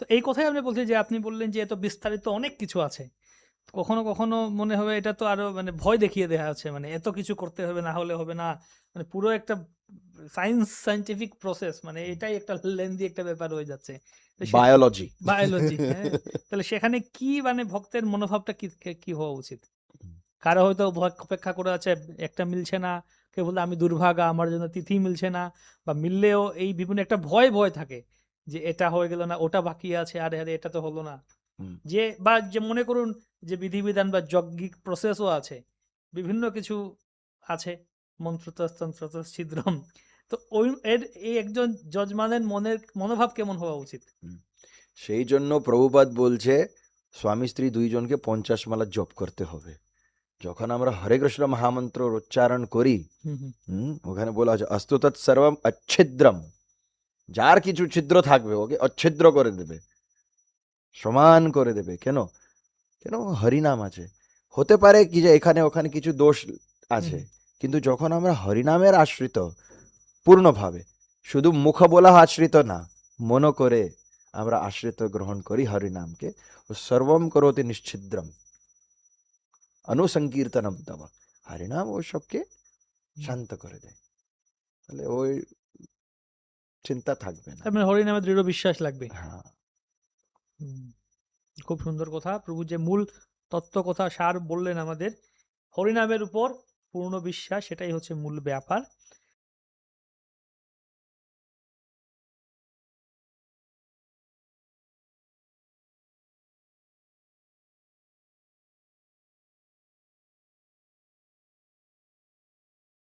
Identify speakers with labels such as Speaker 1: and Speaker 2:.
Speaker 1: তো এই কথাই আমি বলছি যে আপনি বললেন যে এত বিস্তারিত অনেক কিছু আছে। কখনো কখনো মনে হবে এটা তো আরও মানে ভয় দেখিয়ে দেওয়া আছে মানে এত কিছু করতে হবে না হলে হবে না। মানে পুরো একটা সায়েন্স সায়েন্টিফিক প্রসেস মানে এটাই একটা লেন্দি একটা ব্যাপার হয়ে যাচ্ছে।
Speaker 2: বায়োলজি
Speaker 1: বায়োলজি হ্যাঁ। তাহলে সেখানে কি মানে ভক্তের মনোভাবটা কি কি হওয়া উচিত? কারও হয়তো ভয় অপেক্ষা করে আছে একটা মিলছে না। কেউ বলতে আমি দুর্ভাগা আমার জন্য তিথি মিলছে না। বা মিললেও এই বিভিন্ন একটা ভয় ভয় থাকে। যে এটা হয়ে গেল না ওটা বাকি আছে আরে আরে এটা তো হলো না। যে বা যে মনে করুন যে বিধিবিধান বা যজ্ঞিক প্রসেসও আছে বিভিন্ন কিছু আছে মন্ত্রতস তন্ত্রতস ছিদ্রম। তো ওই এর এই একজন যজমানের মনের মনোভাব কেমন হওয়া উচিত?
Speaker 2: সেই জন্য প্রভুপাদ বলছে স্বামী স্ত্রী দুইজনকে পঞ্চাশ মালা জপ করতে হবে। যখন আমরা হরে কৃষ্ণ মহামন্ত্র উচ্চারণ করি ওখানে বলা আছে অস্তু সর্বম অচ্ছিদ্রম যার কিছু ছিদ্র থাকবে ওকে অচ্ছিদ্র করে দেবে। সমান করে দেবে। কেন? কেন? হরিনাম আছে। হতে পারে কি যে এখানে ওখানে কিছু দোষ আছে কিন্তু যখন আমরা হরিনামের আশ্রিত পূর্ণভাবে শুধু মুখ বলা আশ্রিত না মন করে আমরা আশ্রিত গ্রহণ করি হরিনামকে ও সর্বম করোতি নিশ্ছিদ্রম। অনুসংকীর্তনম তব। হরিনাম ও সবকে শান্ত করে দেয়। তাহলে ওই চিন্তা থাকবে না।
Speaker 1: মানে হরি হরিনামে দৃঢ় বিশ্বাস লাগবে।
Speaker 2: হ্যাঁ।
Speaker 1: খুব সুন্দর কথা। প্রভু যে মূল তত্ত্ব কথা সার বললেন আমাদের হরিনামের উপর পূর্ণ বিশ্বাস সেটাই হচ্ছে মূল ব্যাপার।